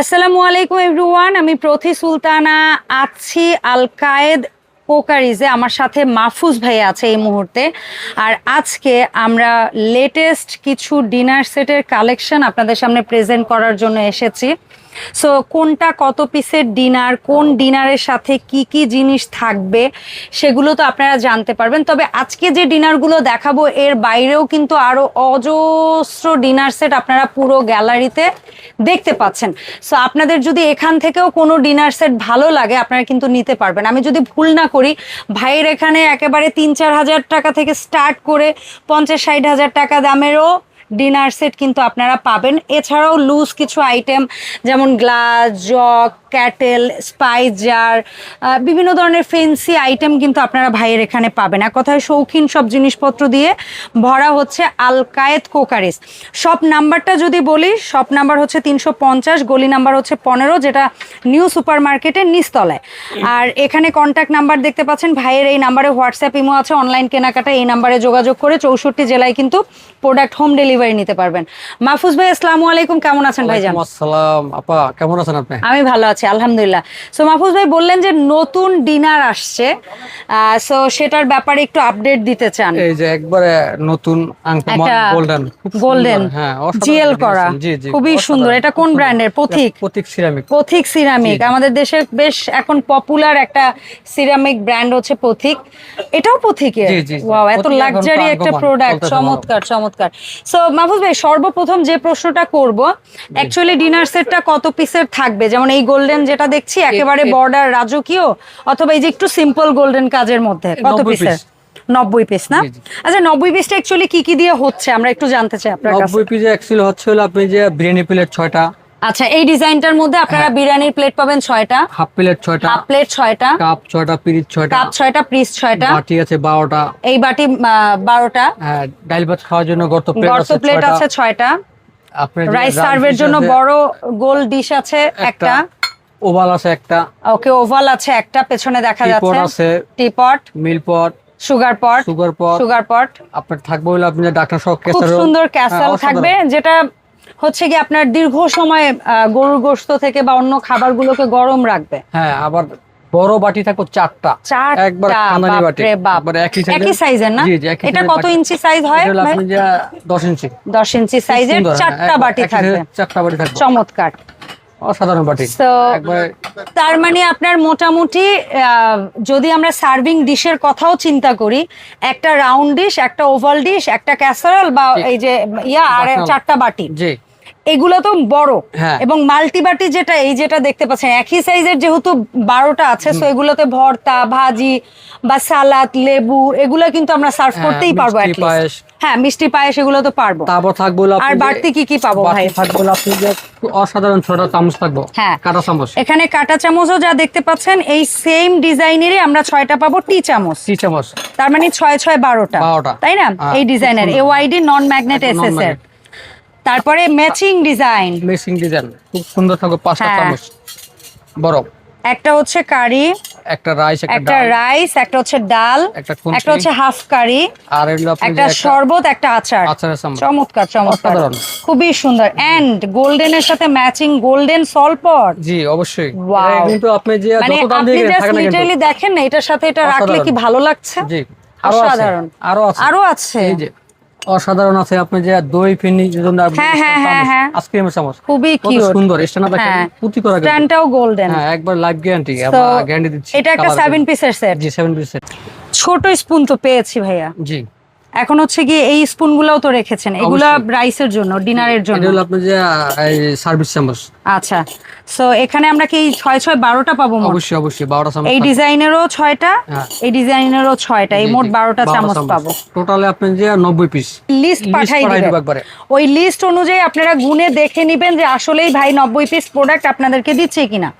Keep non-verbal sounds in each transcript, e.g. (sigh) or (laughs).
আসসালামু আলাইকুম এভরিওয়ান আমি প্রথি সুলতানা আছি আল কায়েদ পোকারিজে। আমার সাথে মাহফুজ ভাই আছে এই মুহূর্তে। আর আজকে আমরা লেটেস্ট কিছু ডিনার সেটের কালেকশন আপনাদের সামনে প্রেজেন্ট করার জন্য এসেছি। সো কোনটা কত পিসের ডিনার কোন ডিনারের সাথে কি কি জিনিস থাকবে, সেগুলো তো আপনারা জানতে পারবেন। তবে আজকে যে ডিনারগুলো দেখাবো, এর বাইরেও কিন্তু আরও অজস্র ডিনার সেট আপনারা পুরো গ্যালারিতে দেখতে পাচ্ছেন। সো আপনাদের যদি এখান থেকেও কোনো ডিনার সেট ভালো লাগে, আপনারা কিন্তু নিতে পারবেন। আমি যদি ভুল না করি, ভাইয়ের এখানে একেবারে তিন চার হাজার টাকা থেকে স্টার্ট করে পঞ্চাশ ষাট হাজার টাকা দামেরও ডিনার সেট কিন্তু আপনারা পাবেন। এছাড়াও লুজ কিছু আইটেম যেমন glass jug kettle spice jar বিভিন্ন ধরনের ফেন্সি আইটেম কিন্তু আপনারা ভাইয়ের এখানে পাবেন। এক কথায় শৌখিন সব জিনিসপত্র দিয়ে ভরা হচ্ছে আলকায়েত কোকারিস। শপ নাম্বারটা যদি বলি শপ নাম্বার হচ্ছে তিনশো পঞ্চাশ গলি নাম্বার হচ্ছে পনেরো যেটা নিউ সুপার মার্কেটের নিচতলায়। আর এখানে কন্ট্যাক্ট নাম্বার দেখতে পাচ্ছেন ভাইয়ের এই নাম্বারে হোয়াটসঅ্যাপ ইমো আছে অনলাইন কেনাকাটা এই নাম্বারে যোগাযোগ করে চৌষট্টি জেলায় কিন্তু প্রোডাক্ট হোম ডেলিভারি নিতে পারবেন। মাহফুজ ভাই আসসালামু আলাইকুম কেমন আছেন ভাইজান? আসসালাম। আপা কেমন আছেন আপনি? আমি ভালো আছি। আলহামদুলিল্লাহ। সো মাহফুজ ভাই বললেন যে নতুন ডিনার আসছে। সো সেটার ব্যাপারে একটু আপডেট দিতে চান। এই যে একবারে নতুন গোল্ডেন গোল্ডেন হ্যাঁ জিএল করা। খুবই সুন্দর। এটা কোন ব্র্যান্ডের পথিক? প্রতীক সিরামিক পথিক সিরামিক আমাদের দেশে বেশ এখন পপুলার একটা সিরামিক ব্র্যান্ড হচ্ছে পথিক। এটাও পথিকের। ওয়াও এত পথিক লাক্সারি একটা প্রোডাক্ট চমৎকার চমৎকার। সো মাহফুজ ভাই সর্বপ্রথম যে প্রশ্নটা করব অ্যাকচুয়ালি ডিনার সেটটা কত পিসের থাকবে? যেমন এই গোল্ডেন যেটা দেখছি একেবারে বর্ডার রাজকীয় অথবা এই যে একটু সিম্পল গোল্ডেন কাজের মধ্যে। কত পিসের নব্বই পিস না। আচ্ছা নব্বই পিসটা অ্যাকচুয়ালি কি কি দিয়ে হচ্ছে? আমরা একটু জানতে চাই আপনার নব্বই পিজে অ্যাকচুয়ালি হচ্ছে হলো আপনি যে বিরিয়ানি প্লেট ছয়টা। আচ্ছা এই ডিজাইনটার মধ্যে আপনারা হ্যাঁ। বিরিয়ানির প্লেট পাবেন ছয়টা। হাফ প্লেট ছয়টা। হাফ প্লেট ছয়টা। কাপ ছয়টা পিরিচ ছয়টা। কাপ ছয়টা পিস ছয়টা। বাটি আছে বারোটা। এই বাটি বারোটা। হ্যাঁ ভাত খাওয়ার জন্য গর্ত প্লেট গর্ত প্লেট আছে ছয়টা। রাইস সার্ভের জন্য বড় গোল ডিশ আছে একটা। ওভাল আছে একটা। ওকে ওভাল আছে একটা পেছনে দেখা যাচ্ছে। আছে teapot milk pot sugar pot sugar pot sugar pot. আপনার থাকবে হলো আপনি ডাক্তার সহ খুব সুন্দর হ্যাঁ, ক্যাসেল থাকবে যেটা হচ্ছে কি আপনার দীর্ঘ সময় গরুর গোশত থেকে বা অন্য খাবারগুলোকে গরম রাখবে। হ্যাঁ আবার বড় বাটি থাকবে চারটা। একবার খানানি বাটি। একই সাইজের না? এটা কত ইঞ্চি সাইজ হয়? যে 10 ইঞ্চি। দশ ইঞ্চি সাইজের হ্যাঁ, চারটা বাটি একই থাকবে। চারটা বাটি থাকবে। চমৎকার। অসাধারণ বাটি তার মানে আপনার মোটামুটি যদি আমরা সার্ভিং ডিশের কথাও চিন্তা করি একটা রাউন্ড ডিশ একটা ওভাল ডিশ একটা ক্যাসারল বা এই যে ইয়া আর। চারটা বাটি। জি। এগুলো তো বড়। হ্যাঁ। এবং মাল্টি বাটি যেটা এই যেটা দেখতে পাচ্ছেন একই সাইজের যেহেতু বারোটা আছে তো এগুলোতে ভর্তা ভাজি বা সালাদ লেবু এগুলো কিন্তু আমরা সার্ভ হ্যাঁ, করতেই পারব হ্যাঁ মিষ্টি পায়েস এগুলো তো পারব। তারপর থাকব আর বাড়তি কি কি পাবো ভাই? থাকবে আপনি অসাধারণ ছোট চামচ থাকব হ্যাঁ। কাটা চামচ। এখানে কাটা চামচও যা দেখতে পাচ্ছেন এই সেম ডিজাইনেরই আমরা ছয়টা পাবো টি চামচ। টি চামচ। তার মানে ছয় ছয় বারোটা। বারোটা। তাই না? হ্যাঁ, এই ডিজাইনের। এ YD non magnet S S এর তারপরে ম্যাচিং ডিজাইন মেসিং ডিজাইন খুব সুন্দর থাকবে পাঁচটা হ্যাঁ। চামচ। বড় একটা হচ্ছে কারি একটা রাইস একটা রাইস একটা হচ্ছে ডাল একটা হচ্ছে হাফ কারি আর একটা শরবত একটা আচার। চমৎকার চমৎকার। খুবই সুন্দর। এন্ড গোল্ডেন এর সাথে ম্যাচিং গোল্ডেন সলপট জি অবশ্যই. কিন্তু আপনি যে মানে যত দাম দিয়ে জাস্ট থাকে না লিটারালি দেখেন না এটার সাথে এটা রাখলে কি ভালো লাগছে? জি আরও আছে আরও আছে। আরও আছে? এই যে অসাধারণ আছে আপনি যে দই ফিনি হ্যাঁ, হ্যাঁ, হ্যাঁ, হ্যাঁ। আইসক্রিমের চামচ। খুবই কিউট সুন্দর স্ট্যান্ড হ্যাঁ। পুতি করা গেছে স্ট্যান্ডটাও গোল্ডেন হ্যাঁ একবার লাইভ গ্যারান্টি আমরা গ্যারান্টি দিচ্ছি এটা একটা colour সেভেন পিসের সেট জি 7 পিসের ছোট স্পুন তো পেয়েছি ভাইয়া। জি। এখন হচ্ছে কি এই স্পুন গুলাও তো রেখেছেন। এগুলা রাইসের জন্য ডিনারের জন্য। এটা হলো আপনি যে সার্ভিস চামচ আচ্ছা। সো এখানে আমরা কি এই ছয় ছয় বারোটা পাবো অবশ্যই অবশ্যই 12টা চামচ এই ডিজাইনেরও ছয়টা হ্যাঁ। এই ডিজাইনেরও ছয়টা এই মোট বারোটা চামচ পাবো। টোটালে আপনি যে 90 পিস লিস্ট পাঠাই দিবেন। ওই লিস্ট অনুযায়ী আপনারা গুনে দেখে নেবেন যে আসলেই ভাই নব্বই পিস প্রোডাক্ট আপনাদেরকে দিচ্ছে কিনা।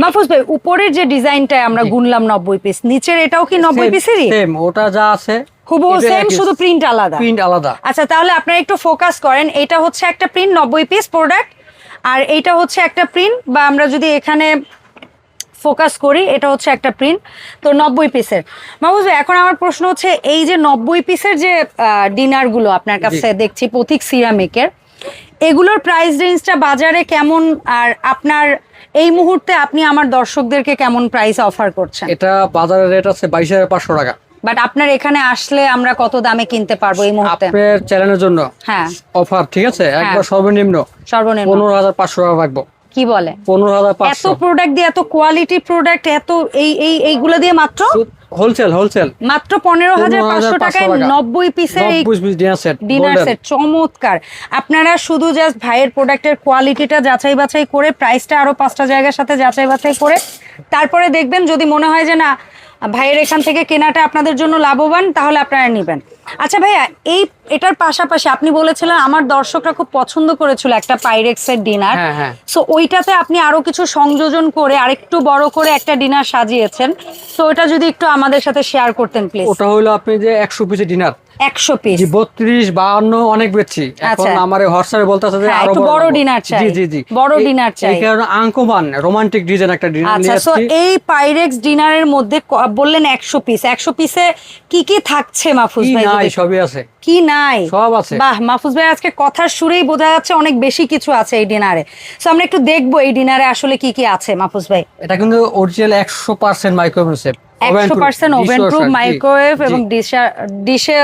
মাহফুজ ভাই উপরের যে ডিজাইনটা আমরা গুনলাম নব্বই পিস নিচের এটাও কি নব্বই পিসেরই সেম ওটা যা আছে হুবহু সেম শুধু প্রিন্ট আলাদা। প্রিন্ট আলাদা। আচ্ছা তাহলে আপনারা একটু ফোকাস করেন। এটা হচ্ছে একটা প্রিন্ট নব্বই পিস প্রোডাক্ট আর এইটা হচ্ছে একটা প্রিন্ট বা আমরা যদি এখানে ফোকাস করি এটা হচ্ছে একটা প্রিন্ট তো নব্বই পিসের মাহবুজ এখন আমার প্রশ্ন হচ্ছে এই যে নব্বই পিসের যে ডিনারগুলো আপনার কাছে দেখছি পথিক সিরামিকের এগুলোর প্রাইস রেঞ্জটা বাজারে কেমন আর আপনার এই মুহূর্তে আপনি আমার দর্শকদেরকে কেমন প্রাইস অফার করছেন? এটা বাজারের রেট আছে বাইশ হাজার পাঁচশো টাকা। বাট আপনার এখানে আসলে আমরা কত দামে কিনতে পারব এই মুহূর্তে? আপনার চ্যানেলের জন্য হ্যাঁ। অফার ঠিক আছে? একবার সর্বনিম্ন। সর্বনিম্ন। পনেরো হাজার পাঁচশো টাকা রাখব কি বলে? পনেরো হাজার এত পাঁচশো প্রোডাক্ট দিয়ে এত কোয়ালিটি প্রোডাক্ট এত এই এই এইগুলো দিয়ে মাত্র? হোলসেল হোলসেল মাত্র পনেরো হাজার পাঁচশো 15,500 টাকায় টাকা। নব্বই পিসের এই ডিনার সেট ডিনার সেট চমৎকার। আপনারা শুধু জাস্ট ভাইয়ের প্রোডাক্টের কোয়ালিটিটা যাচাই বাছাই করে প্রাইসটা আরও পাঁচটা জায়গার সাথে যাচাই বাছাই করে তারপরে দেখবেন যদি মনে হয় যে না ভাইয়ের এখান থেকে কেনাটা আপনাদের জন্য লাভবান তাহলে আপনারা নেবেন। আচ্ছা ভাইয়া এই এটার পাশাপাশি আপনি বলেছিলেন আমার দর্শকরা খুব পছন্দ করেছিল একটা পাইরেক্সের ডিনার। হ্যাঁ হ্যাঁ। সো ওইটাতে আপনি আরও কিছু সংযোজন করে আরেকটু বড় করে একটা ডিনার সাজিয়েছেন। তো ওটা যদি একটু আমাদের সাথে শেয়ার করতেন প্লিজ ওটা হলো আপনি যে একশো পিসের ডিনার একশো পিস বত্রিশ বাহান্ন অনেক এখন আচ্ছা। আমার হোয়াটসঅ্যাপে বলতেছে যে হ্যাঁ, আরও একটু বড় dinner চাই। জি জি জি। বড় dinner চাই। কারণে আঙ্কমান রোমান্টিক ডিজাইন একটা ডিনার আচ্ছা সো এই পাইরেক্স ডিনারের মধ্যে বললেন একশো পিস একশো পিসে কি কি থাকছে মাহফুজ ভাই নাই সবই আছে। কি নাই? সব আছে। বাহ মাহফুজ ভাই আজকে কথার সুরেই বোঝা যাচ্ছে অনেক বেশি কিছু আছে এই ডিনারে। সো আমরা একটু দেখব এই ডিনারে আসলে কি কি আছে মাহফুজ ভাই। এটা কিন্তু অরিজিনাল একশো পার্সেন্ট মাইক্রোওয়েভ একশো পার্সেন্ট ওভেন প্রুফ মাইক্রোওয়েভ এবং ডিশে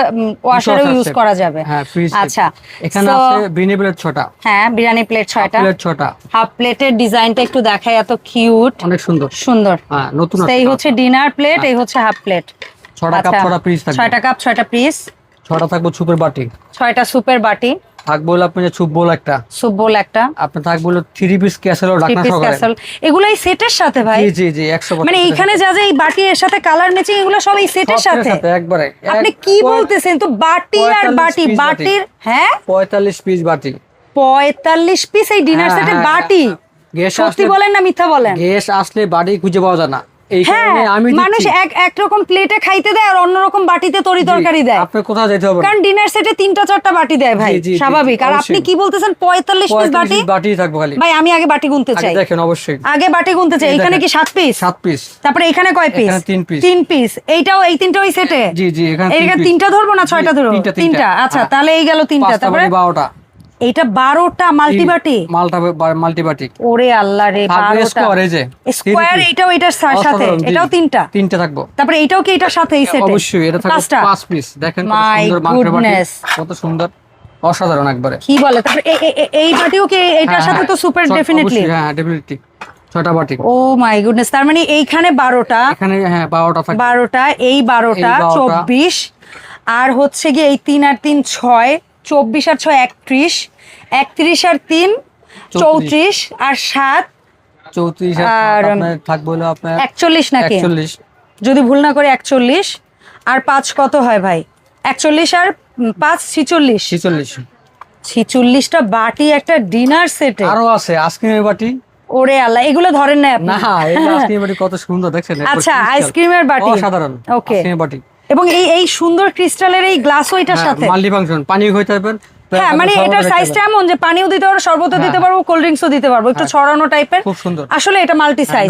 ওয়াশারও ইউজ করা যাবে। হ্যাঁ আচ্ছা এখানে আছে বিনেবলের ছটা। হ্যাঁ বিরিয়ানি প্লেট ছয়টা। প্লেট ছটা। হাফ প্লেটের ডিজাইনটা একটু দেখায় এত কিউট অনেক সুন্দর। সুন্দর। হ্যাঁ নতুন এই হচ্ছে ডিনার প্লেট এই হচ্ছে হাফ প্লেট ছটা কাপ ছটা পিস ছয়টা কাপ ছয়টা পিস ছটা থাকবে সুপের বাটি। ছয়টা সুপের বাটি। থাকবে হলো আপনি সুপ বোল একটা। সুপ বোল একটা। আপনি থাকবে হলো থ্রি পিস ক্যাসেল পিস সহকারে। ক্যাসেল এগুলো এই সেটের সাথে ভাই। জি জি জি একশো মানে এইখানে যা যা এই বাটি এর সাথে কালার ম্যাচিং এগুলো সব এই সেটের সাথে? একবারে। আপনি কি বলতেছেন? তো বাটি আর বাটি বাটির হ্যাঁ? পঁয়তাল্লিশ পিস বাটি। পঁয়তাল্লিশ পিস এই ডিনার হ্যাঁ, সেটে হ্যাঁ, বাটি? গ্যাস সত্যি বলেন না মিথ্যা বলেন? গ্যাস আসলে বাড়ি খুঁজে পাওয়া যায় না। হ্যাঁ, মানুষ এক একরকম প্লেটে খাইতে দেয় আর অন্যরকম বাটিতে তরি তরকারি দেয়। আপনি কোথাও যেতে হবে কারণ ডিনার সেটে তিনটা চারটা বাটি দেয় ভাই স্বাভাবিক। আর আপনি কি বলতেছেন? 45 পিস বাটি? বাটি থাকব খালি। ভাই আমি আগে বাটি গুনতে চাই। দেখেন অবশ্যই। আগে বাটি গুনতে চাই। এখানে কি সাত পিস সাত পিস তারপরে এখানে কয় পিস তিন পিস 3 পিস এইটাও এই তিনটা ওই সেটে জি জি এখানে তিনটা ধরবো না ছয়টা ধরবো? তিনটা আচ্ছা হ্যাঁ। তাহলে এই গেল তিনটা। তারপরে মানে 12টা এটা বারোটা মাল্টিবাটি মালটা মাল্টিবাটি ওরে আল্লাহ রে স্কোয়ার এই যে স্কোয়ার এটাও এটার সাথে। এটাও তিনটা। তিনটা থাকব। তারপরে এটাও কি এটার সাথে এই সেটে? অবশ্যই এটা থাকবে পাঁচ পিস দেখেন কত সুন্দর মাল্টিবাটি কত সুন্দর। অসাধারণ একবারে। কি বলে? তারপরে এই বাটিও কি এটার হ্যাঁ, সাথে তো সুপার ডেফিনেটলি হ্যাঁ ডেফিনেটলি ছটা হ্যাঁ, হ্যাঁ, বাটি। ও মাই গুডনেস তার মানে এইখানে বারোটা। এখানে হ্যাঁ বারোটা থাকবে। বারোটা এই বারোটা। চব্বিশ। আর হচ্ছে গিয়ে এই তিন আর তিন ছয়। চব্বিশ আর ছয় একত্রিশ একত্রিশ আর তিন চৌত্রিশ। আর সাত। চৌত্রিশ আর, থাকবে আপনার একচল্লিশ নাকি? একচল্লিশ। যদি ভুল না করে একচল্লিশ। আর পাঁচ কত হয় ভাই? একচল্লিশ আর পাঁচ ছিচল্লিশ। ছিচল্লিশ। ছিচল্লিশটা বাটি একটা ডিনার সেটে। আরও আছে আইসক্রিমের বাটি। ওরে আল্লাহ এগুলো ধরেন না আপনি। না এই আইসক্রিমের বাটি কত সুন্দর দেখছেন? আচ্ছা আইসক্রিমের বাটি। অসাধারণ ওকে। আইসক্রিমের বাটি। এবং এই এই সুন্দর ক্রিস্টালের এই গ্লাসও এটার সাথে। মাল্টি ফাংশন পানি হইতে পারবেন হ্যাঁ মানে এটার সাইজটা এমন যে পানিও দিতে পারব শরবতও দিতে হ্যাঁ। পারব কোল্ড ড্রিঙ্কসও দিতে পারব একটু ছড়ানো টাইপের খুব সুন্দর। আসলে এটা মাল্টি হ্যাঁ, সাইজ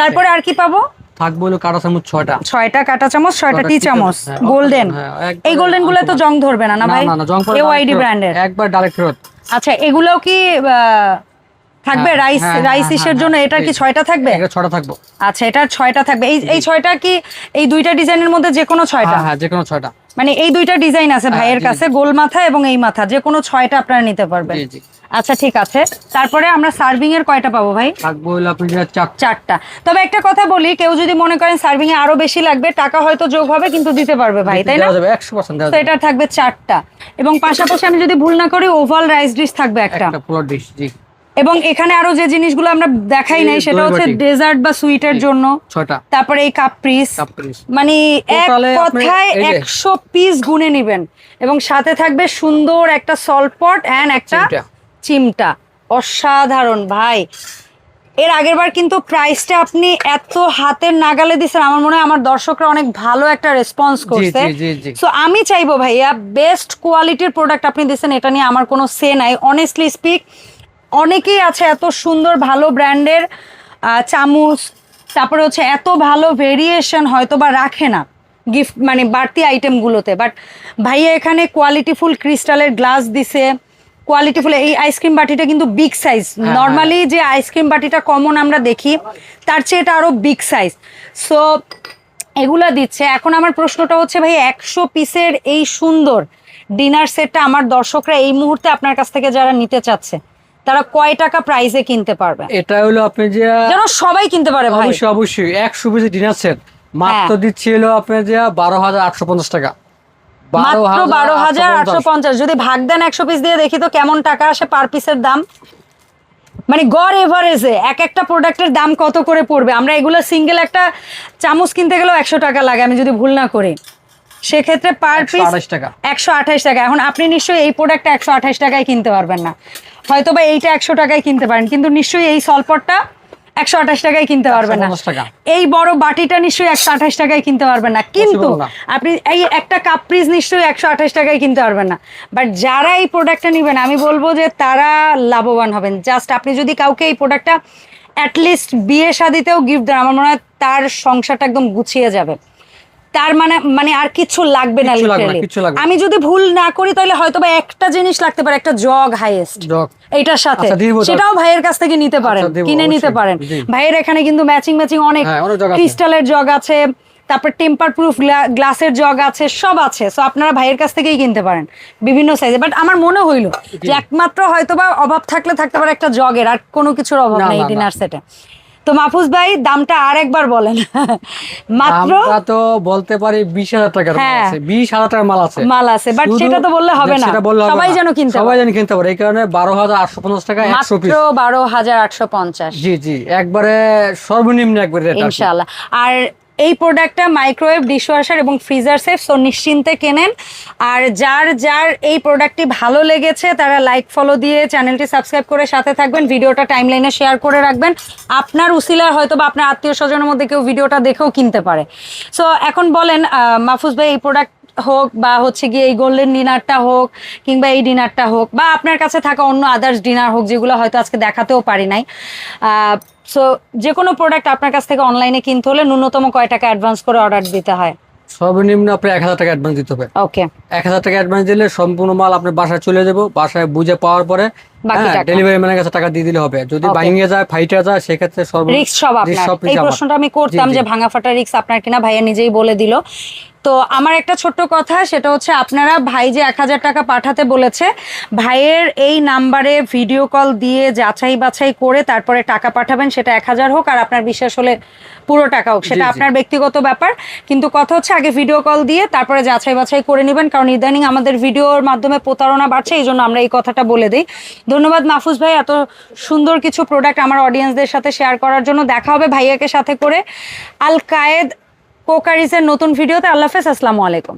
তারপরে আর কি পাবো? থাকবে হলো কাটা চামচ ছয়টা। ছয়টা কাটা চামচ ছয়টা টি চামচ হ্যাঁ, গোল্ডেন হ্যাঁ, এই গোল্ডেনগুলো তো জং ধরবে না না ভাই? এওআইডি ব্র্যান্ডের একবার ডাইরেক্ট ফেরত। আচ্ছা এগুলোও কি থাকবে হ্যাঁ, রাইস হ্যাঁ, রাইস হ্যাঁ, ইসের জন্য এটা কি ছয়টা থাকবে? এটা ছটা থাকব। আচ্ছা এটা ছয়টা থাকবে। এই এই ছয়টা কি এই দুইটা ডিজাইনের মধ্যে যে কোনো ছয়টা? হ্যাঁ যে কোনো ছয়টা। মানে এই দুইটা ডিজাইন আছে ভাইয়ের কাছে গোল মাথা এবং এই মাথা যে কোনো ছয়টা আপনারা নিতে পারবেন। আচ্ছা ঠিক আছে। তারপরে আমরা সার্ভিং এর কয়টা পাবো ভাই? চারটা। তবে একটা কথা বলি কেউ যদি মনে করেন সার্ভিং এ আরও বেশি লাগবে টাকা হয়তো যোগ হবে কিন্তু দিতে পারবে ভাই তাই না? তো এটা থাকবে চারটা। এবং পাশাপাশি আমি যদি ভুল না করি ওভাল রাইস ডিশ থাকবে একটা। একটা ডিশ জি। এবং এখানে আরও যে জিনিসগুলো আমরা দেখাই নাই সেটা হচ্ছে। ডেজার্ট বা সুইটের জন্য। তারপরে এই কাপ পিস মানে এক কথায় একশো পিস গুনে নিবেন। এবং সাথে থাকবে সুন্দর একটা সল্টপট অ্যান্ড একটা চিমটা। অসাধারণ ভাই। এর আগের বার কিন্তু প্রাইসটা আপনি এত হাতের নাগালে দিচ্ছেন আমার মনে হয় আমার দর্শকরা অনেক ভালো একটা রেসপন্স করছে। সো আমি চাইব ভাইয়া বেস্ট কোয়ালিটির প্রোডাক্ট আপনি দিচ্ছেন এটা নিয়ে আমার কোনো সে নাই। অনেস্টলি স্পিক অনেকেই আছে এত সুন্দর ভালো ব্র্যান্ডের চামচ তারপরে হচ্ছে এত ভালো ভেরিয়েশন হয়তো বা রাখে না গিফট মানে বাড়তি আইটেমগুলোতে বাট ভাইয়া এখানে কোয়ালিটিফুল ক্রিস্টালের গ্লাস দিছে। কোয়ালিটিফুল এই আইসক্রিম বাটিটা কিন্তু বিগ সাইজ নর্মালি যে আইসক্রিম বাটিটা কমন আমরা দেখি তার চেয়ে এটা আরও বিগ সাইজ সো এগুলা দিচ্ছে। এখন আমার প্রশ্নটা হচ্ছে ভাই একশো পিসের এই সুন্দর ডিনার সেটটা আমার দর্শকরা এই মুহূর্তে আপনার কাছ থেকে যারা নিতে চাচ্ছে তারা কয় টাকা প্রাইসে কিনতে পারবে? এটা হলো আপনি যে যেন সবাই কিনতে পারে ভাই। অবশ্যই অবশ্যই। একশো পিস ডিনার সেট মাত্র। দিচ্ছি হলো আপনি যে বারো হাজার আটশো পঞ্চাশ টাকা। মাত্র বারো হাজার আটশো পঞ্চাশ। যদি ভাগ দেন একশো পিস দিয়ে দেখি তো কেমন টাকা আসে পার পিসের দাম। মানে গড় এভারেজে এক একটা প্রোডাক্টের দাম কত করে পড়বে? আমরা এগুলো সিঙ্গেল একটা চামচ কিনতে গেলেও একশো টাকা লাগে আমি যদি ভুল না করি। সেক্ষেত্রে পার পিস একশো আঠাশ টাকা। এখন আপনি নিশ্চয়ই এই প্রোডাক্টটা একশো আঠাশ টাকায় কিনতে পারবেন না। হয়তো বা এইটা একশো টাকায় কিনতে পারেন কিন্তু নিশ্চয়ই এই সলপটটা একশো আঠাশ টাকায় কিনতে পারবেন না। এই বড় বাটিটা নিশ্চয়ই একশো আঠাশ টাকায় কিনতে পারবেন না। কিন্তু আপনি এই একটা কাপ পিস নিশ্চয়ই একশো আঠাশ টাকায় কিনতে পারবেন না। বাট যারা এই প্রোডাক্টটা নেবেন আমি বলব যে তারা লাভবান হবেন। জাস্ট আপনি যদি কাউকে এই প্রোডাক্টটা অ্যাটলিস্ট বিয়ে শাদিতেও গিফট দেন আমার মনে হয় তার সংসারটা একদম গুছিয়ে যাবে। তার মানে মানে আর কিছু লাগবে না। আমি যদি ভুল না করি তাহলে হয়তো বা একটা জিনিস লাগতে পারে একটা জগ হাইয়েস্ট জগ। এইটার সাথে আচ্ছা। সেটাও ভাইয়ের কাছ থেকে নিতে পারেন আচ্ছা, কিনে নিতে পারেন ভাইয়ের এখানে কিন্তু ম্যাচিং ম্যাচিং অনেক হ্যাঁ। ক্রিস্টালের জগ আছে তারপর টেম্পার প্রুফ গ্লাসের জগ আছে সব আছে সো আপনারা ভাইয়ের কাছ থেকেই কিনতে পারেন বিভিন্ন সাইজে বাট আমার মনে হইল যে একমাত্র হয়তোবা অভাব থাকলে থাকতে পারে একটা জগের আর কোনো কিছুর অভাব নেই। ডিনার সেটে তো মাহফুজ ভাই দামটা আর একবার বলেন। (laughs) মাত্র তো বলতে পারি বিশ হাজার টাকার মাল হ্যাঁ। আছে। বিশ হাজার টাকার মাল আছে। মাল আছে, বাট সেটা তো বললে হবে না। সেটা বললে হবে সবাই যেন কিনতে সবাই যেন কিনতে পারে। এই কারণে বারো হাজার আটশো পঞ্চাশ টাকা একশো পিস বারো হাজার আটশো পঞ্চাশ। জি জি। একবারে সর্বনিম্ন একবারে ইনশাল্লাহ ইনশাআল্লাহ। আর এই প্রোডাক্টটা মাইক্রোওয়েভ ডিশওয়াশার এবং ফ্রিজার সেফ সো নিশ্চিন্তে কেনেন। আর যার যার এই প্রোডাক্টটি ভালো লেগেছে, তারা লাইক ফলো দিয়ে চ্যানেলটি সাবস্ক্রাইব করে সাথে থাকবেন, ভিডিওটা টাইমলাইনে শেয়ার করে রাখবেন। আপনার উসিলায় হয়তো বা আপনার আত্মীয় স্বজনের মধ্যে কেউ ভিডিওটা দেখেও কিনতে পারে। সো এখন বলেন মাহফুজ ভাই, এই প্রোডাক্ট হোক বা হচ্ছে গিয়ে এই গোল্ডেন ডিনারটা হোক কিংবা এই ডিনারটা হোক বা আপনার কাছে থাকা অন্য আদার্স ডিনার হোক, যেগুলো হয়তো আজকে দেখাতেও পারি নাই। সো যে কোনো প্রোডাক্ট আপনার কাছ থেকে অনলাইনে কিনতে হলে ন্যূনতম কয় টাকা অ্যাডভান্স করে অর্ডার দিতে হয়? সর্বনিম্ন আপনি এক হাজার টাকা অ্যাডভান্স দিতে হবে। ওকে এক হাজার টাকা অ্যাডভান্স দিলে সম্পূর্ণ মাল আপনার বাসায় চলে যাব বাসায় বুঝে পাওয়ার পরে ডেলিভারি ম্যানের কাছে টাকা দিয়ে দিলে হবে। যদি. ভাঙিয়ে যায় ফাইটে যায় সেক্ষেত্রে সর্ব রিক্স সব আপনার। এই প্রশ্নটা আমি করতাম। যে ভাঙা ফাটা রিক্স আপনার কিনা ভাইয়া নিজেই বলে দিল। তো আমার একটা ছোট্ট কথা সেটা হচ্ছে আপনারা ভাই যে এক হাজার টাকা পাঠাতে বলেছে ভাইয়ের এই নাম্বারে ভিডিও কল দিয়ে যাচাই বাছাই করে তারপরে টাকা পাঠাবেন সেটা এক হাজার হোক আর আপনার বিশ্বাস হলে পুরো টাকা হোক সেটা। আপনার ব্যক্তিগত ব্যাপার। কিন্তু কথা হচ্ছে আগে ভিডিও কল দিয়ে তারপরে যাচাই বাছাই করে নেবেন কারণ ইদানিং আমাদের ভিডিওর মাধ্যমে প্রতারণা বাড়ছে এই জন্য আমরা এই কথাটা বলে দিই। ধন্যবাদ মাহফুজ ভাই এত সুন্দর কিছু প্রোডাক্ট আমার অডিয়েন্সদের সাথে শেয়ার করার জন্য। দেখা হবে ভাইয়াকে সাথে করে। আল কায়েদ কোকারিজের নতুন ভিডিওতে আল্লাহ হাফেজ আসসালামু আলাইকুম।